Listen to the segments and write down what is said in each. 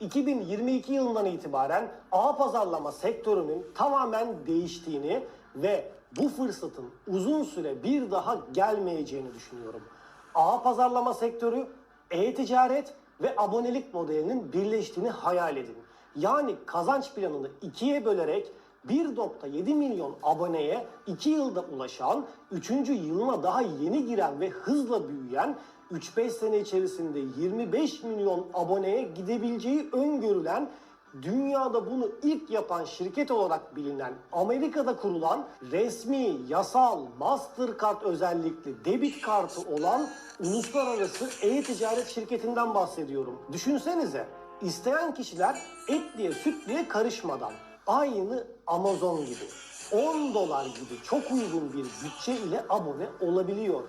2022 yılından itibaren ağ pazarlama sektörünün tamamen değiştiğini ve bu fırsatın uzun süre bir daha gelmeyeceğini düşünüyorum. Ağ pazarlama sektörü e-ticaret ve abonelik modelinin birleştiğini hayal edin. Yani kazanç planını ikiye bölerek 1.7 milyon aboneye 2 yılda ulaşan, 3. yılına daha yeni giren ve hızla büyüyen, 3-5 sene içerisinde 25 milyon aboneye gidebileceği öngörülen, dünyada bunu ilk yapan şirket olarak bilinen, Amerika'da kurulan resmi, yasal, Mastercard özellikli debit kartı olan uluslararası e-ticaret şirketinden bahsediyorum. Düşünsenize, isteyen kişiler etliye sütlüye karışmadan aynı Amazon gibi 10 dolar gibi çok uygun bir bütçe ile abone olabiliyor.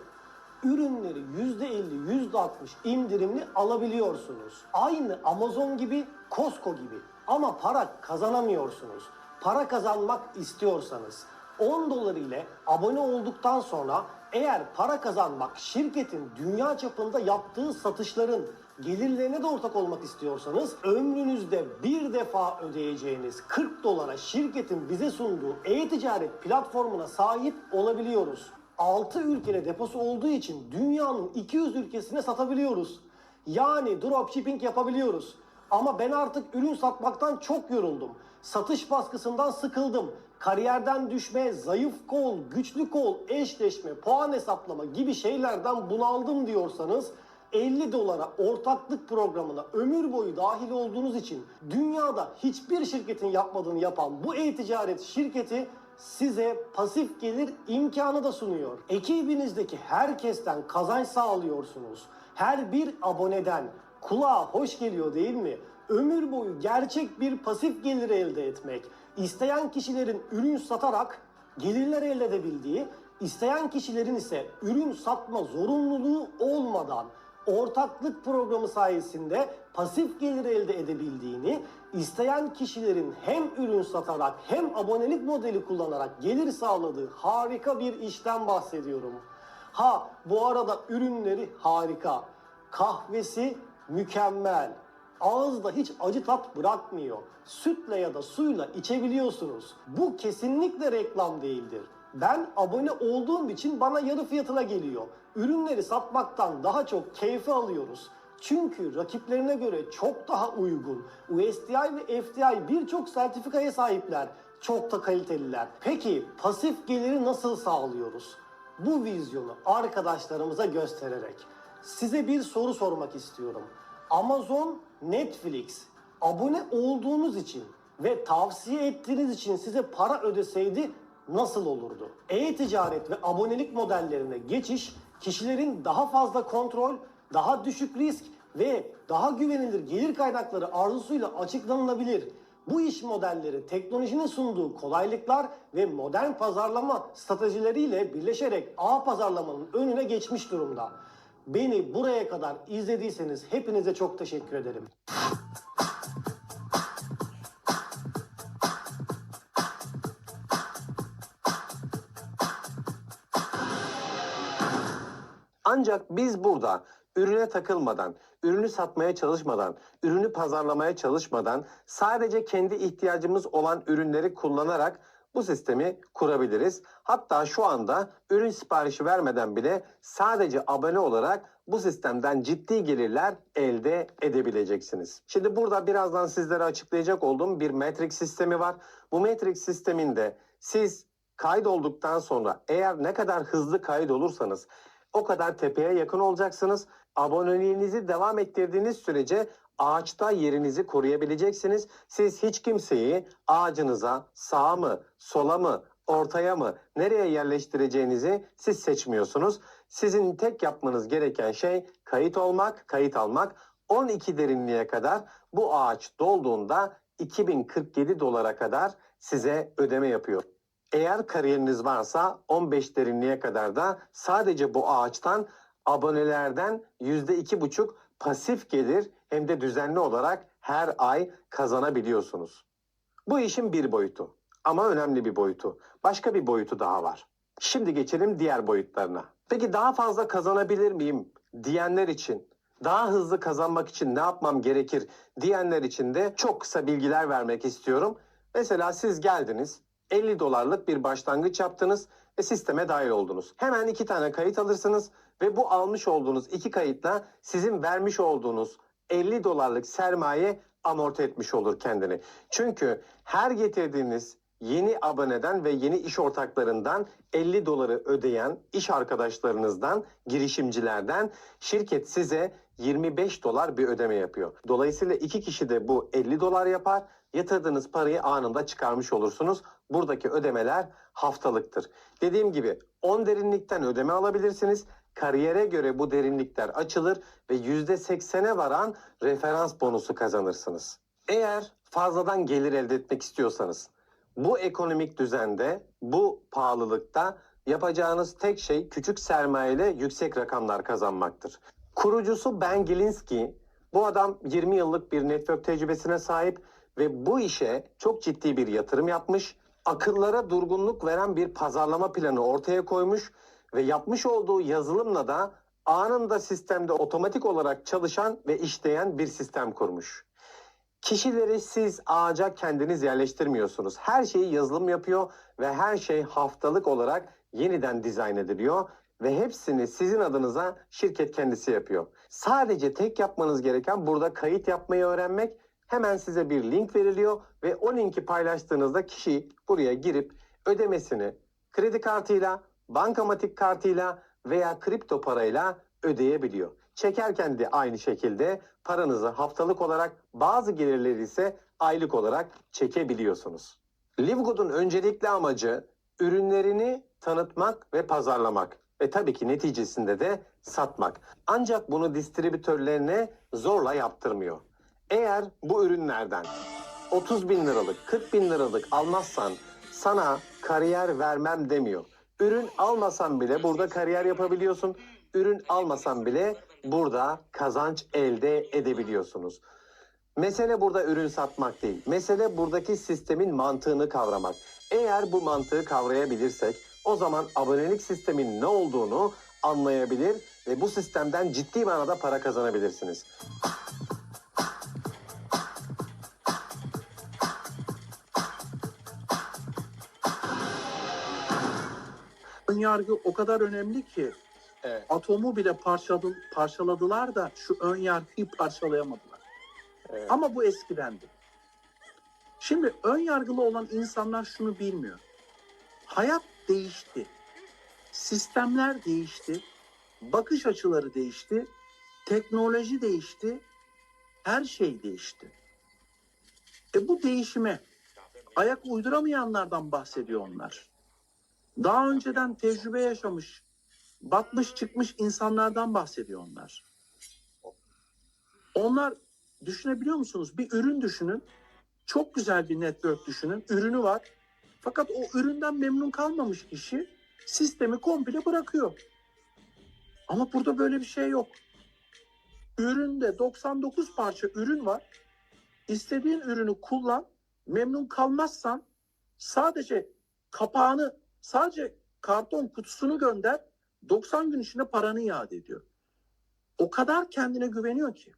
Ürünleri %50, %60 indirimli alabiliyorsunuz. Aynı Amazon gibi, Costco gibi. Ama para kazanamıyorsunuz. Para kazanmak istiyorsanız 10 dolar ile abone olduktan sonra eğer para kazanmak şirketin dünya çapında yaptığı satışların gelirlerine de ortak olmak istiyorsanız ömrünüzde bir defa ödeyeceğiniz 40 dolara şirketin bize sunduğu e-ticaret platformuna sahip olabiliyoruz. 6 ülkede deposu olduğu için dünyanın 200 ülkesine satabiliyoruz. Yani dropshipping yapabiliyoruz. Ama ben artık ürün satmaktan çok yoruldum. Satış baskısından sıkıldım. Kariyerden düşme, zayıf kol, güçlü kol, eşleşme, puan hesaplama gibi şeylerden bunaldım diyorsanız 50 dolara ortaklık programına ömür boyu dahil olduğunuz için dünyada hiçbir şirketin yapmadığını yapan bu e-ticaret şirketi size pasif gelir imkanı da sunuyor. Ekibinizdeki herkesten kazanç sağlıyorsunuz. Her bir aboneden kulağa hoş geliyor değil mi? Ömür boyu gerçek bir pasif gelir elde etmek, isteyen kişilerin ürün satarak gelirler elde edebildiği, isteyen kişilerin ise ürün satma zorunluluğu olmadan ortaklık programı sayesinde pasif gelir elde edebildiğini, isteyen kişilerin hem ürün satarak hem abonelik modeli kullanarak gelir sağladığı harika bir işten bahsediyorum. Ha bu arada ürünleri harika. Kahvesi mükemmel. Ağızda hiç acı tat bırakmıyor. Sütle ya da suyla içebiliyorsunuz. Bu kesinlikle reklam değildir. Ben abone olduğum için bana yarı fiyatına geliyor. Ürünleri satmaktan daha çok keyfi alıyoruz. Çünkü rakiplerine göre çok daha uygun. USDI ve FDI birçok sertifikaya sahipler. Çok da kaliteliler. Peki pasif geliri nasıl sağlıyoruz? Bu vizyonu arkadaşlarımıza göstererek size bir soru sormak istiyorum. Amazon, Netflix abone olduğunuz için ve tavsiye ettiğiniz için size para ödeseydi nasıl olurdu? E-ticaret ve abonelik modellerine geçiş kişilerin daha fazla kontrol, daha düşük risk ve daha güvenilir gelir kaynakları arzusuyla açıklanılabilir. Bu iş modelleri teknolojinin sunduğu kolaylıklar ve modern pazarlama stratejileriyle birleşerek ağ pazarlamanın önüne geçmiş durumda. Beni buraya kadar izlediyseniz hepinize çok teşekkür ederim. Ancak biz burada ürüne takılmadan, ürünü satmaya çalışmadan, ürünü pazarlamaya çalışmadan sadece kendi ihtiyacımız olan ürünleri kullanarak bu sistemi kurabiliriz. Hatta şu anda ürün siparişi vermeden bile sadece abone olarak bu sistemden ciddi gelirler elde edebileceksiniz. Şimdi burada birazdan sizlere açıklayacak olduğum bir Matrix sistemi var. Bu Matrix sisteminde siz kaydolduktan sonra eğer ne kadar hızlı kaydolursanız o kadar tepeye yakın olacaksınız. Aboneliğinizi devam ettirdiğiniz sürece ağaçta yerinizi koruyabileceksiniz. Siz hiç kimseyi ağacınıza sağa mı, sola mı, ortaya mı, nereye yerleştireceğinizi siz seçmiyorsunuz. Sizin tek yapmanız gereken şey kayıt olmak, kayıt almak. 12 derinliğe kadar bu ağaç dolduğunda 2047 dolara kadar size ödeme yapıyor. Eğer kariyeriniz varsa 15 derinliğe kadar da sadece bu ağaçtan abonelerden %2,5 pasif gelir hem de düzenli olarak her ay kazanabiliyorsunuz. Bu işin bir boyutu ama önemli bir boyutu. Başka bir boyutu daha var. Şimdi geçelim diğer boyutlarına. Peki daha fazla kazanabilir miyim diyenler için daha hızlı kazanmak için ne yapmam gerekir diyenler için de çok kısa bilgiler vermek istiyorum. Mesela siz geldiniz 50 dolarlık bir başlangıç yaptınız ve sisteme dahil oldunuz. Hemen iki tane kayıt alırsınız ve bu almış olduğunuz iki kayıtla sizin vermiş olduğunuz 50 dolarlık sermaye amorti etmiş olur kendini. Çünkü her getirdiğiniz yeni aboneden ve yeni iş ortaklarından 50 doları ödeyen iş arkadaşlarınızdan, girişimcilerden şirket size 25 dolar bir ödeme yapıyor. Dolayısıyla iki kişi de bu 50 dolar yapar. Yatırdığınız parayı anında çıkarmış olursunuz. Buradaki ödemeler haftalıktır. Dediğim gibi 10 derinlikten ödeme alabilirsiniz. Kariyere göre bu derinlikler açılır ve %80'e varan referans bonusu kazanırsınız. Eğer fazladan gelir elde etmek istiyorsanız bu ekonomik düzende, bu pahalılıkta yapacağınız tek şey küçük sermayeyle yüksek rakamlar kazanmaktır. Kurucusu Ben Gilinski, bu adam 20 yıllık bir network tecrübesine sahip ve bu işe çok ciddi bir yatırım yapmış. Akıllara durgunluk veren bir pazarlama planı ortaya koymuş ve yapmış olduğu yazılımla da anında sistemde otomatik olarak çalışan ve işleyen bir sistem kurmuş. Kişileri siz ağaca kendiniz yerleştirmiyorsunuz. Her şeyi yazılım yapıyor ve her şey haftalık olarak yeniden dizayn ediliyor ve hepsini sizin adınıza şirket kendisi yapıyor. Sadece tek yapmanız gereken burada kayıt yapmayı öğrenmek. Hemen size bir link veriliyor ve o linki paylaştığınızda kişi buraya girip ödemesini kredi kartıyla, bankamatik kartıyla veya kripto parayla ödeyebiliyor. Çekerken de aynı şekilde paranızı haftalık olarak bazı gelirleri ise aylık olarak çekebiliyorsunuz. Livegood'un öncelikli amacı ürünlerini tanıtmak ve pazarlamak ve tabii ki neticesinde de satmak. Ancak bunu distribütörlerine zorla yaptırmıyor. Eğer bu ürünlerden 30 bin liralık, 40 bin liralık almazsan sana kariyer vermem demiyor. Ürün almasan bile burada kariyer yapabiliyorsun. Ürün almasan bile burada kazanç elde edebiliyorsunuz. Mesele burada ürün satmak değil. Mesele buradaki sistemin mantığını kavramak. Eğer bu mantığı kavrayabilirsek o zaman abonelik sistemin ne olduğunu anlayabilir ve bu sistemden ciddi manada para kazanabilirsiniz. Ön yargı o kadar önemli ki Evet. atomu bile parçaladı, parçaladılar da şu ön yargıyı parçalayamadılar. Evet. Ama bu eskidendi. Şimdi ön yargılı olan insanlar şunu bilmiyor. Hayat değişti. Sistemler değişti. Bakış açıları değişti. Teknoloji değişti. Her şey değişti. E bu değişime ayak uyduramayanlardan bahsediyor onlar. Daha önceden tecrübe yaşamış, batmış çıkmış insanlardan bahsediyor onlar. Onlar düşünebiliyor musunuz? Bir ürün düşünün. Çok güzel bir network düşünün. Ürünü var. Fakat o üründen memnun kalmamış kişi sistemi komple bırakıyor. Ama burada böyle bir şey yok. Üründe 99 parça ürün var. İstediğin ürünü kullan. Memnun kalmazsan sadece kapağını, sadece karton kutusunu gönder. 90 gün içinde paranı iade ediyor. O kadar kendine güveniyor ki.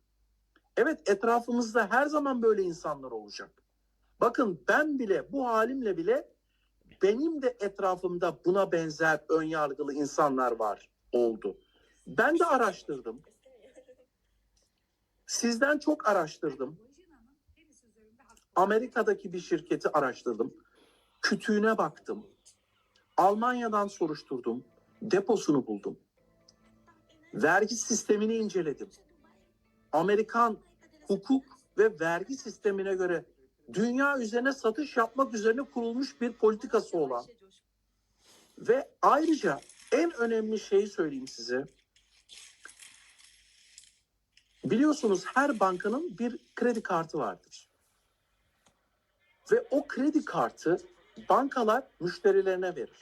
Evet etrafımızda her zaman böyle insanlar olacak. Bakın ben bile bu halimle bile benim de etrafımda buna benzer ön yargılı insanlar var oldu. Ben de araştırdım. Sizden çok araştırdım. Amerika'daki bir şirketi araştırdım. Kütüğüne baktım. Almanya'dan soruşturdum. Deposunu buldum. Vergi sistemini inceledim. Amerikan hukuk ve vergi sistemine göre dünya üzerine satış yapmak üzerine kurulmuş bir politikası olan ve ayrıca en önemli şeyi söyleyeyim size. Biliyorsunuz her bankanın bir kredi kartı vardır. Ve o kredi kartı bankalar müşterilerine verir.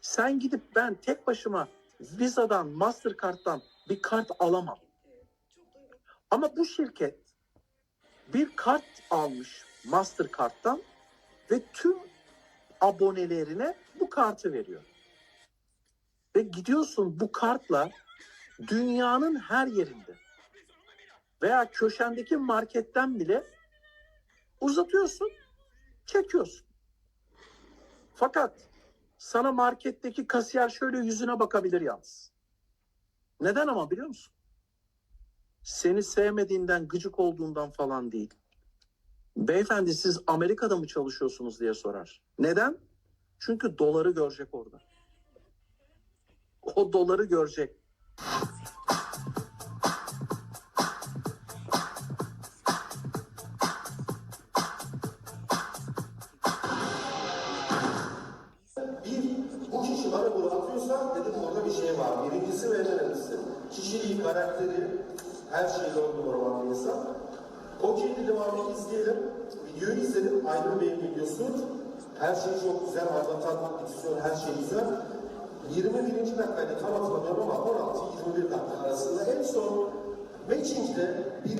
Sen gidip ben tek başıma Visa'dan, Mastercard'dan bir kart alamam. Ama bu şirket bir kart almış Mastercard'dan ve tüm abonelerine bu kartı veriyor. Ve gidiyorsun bu kartla dünyanın her yerinde veya köşendeki marketten bile uzatıyorsun, çekiyorsun. Fakat sana marketteki kasiyer şöyle yüzüne bakabilir yalnız. Neden ama biliyor musun? Seni sevmediğinden, gıcık olduğundan falan değil. Beyefendi siz Amerika'da mı çalışıyorsunuz diye sorar. Neden? Çünkü doları görecek orada. O doları görecek. Kişiliği, karakteri, her şeyle on numara olan bir insan. Okey'de devamını izleyelim. Videoyu izledim. Aydın Bey'in videosu. Her şey çok güzel. Anlatan, diksiyon, her şey güzel. 21. dakikaydı tam hatırlamıyorum ama 16-21 dakika arasında en son matching'de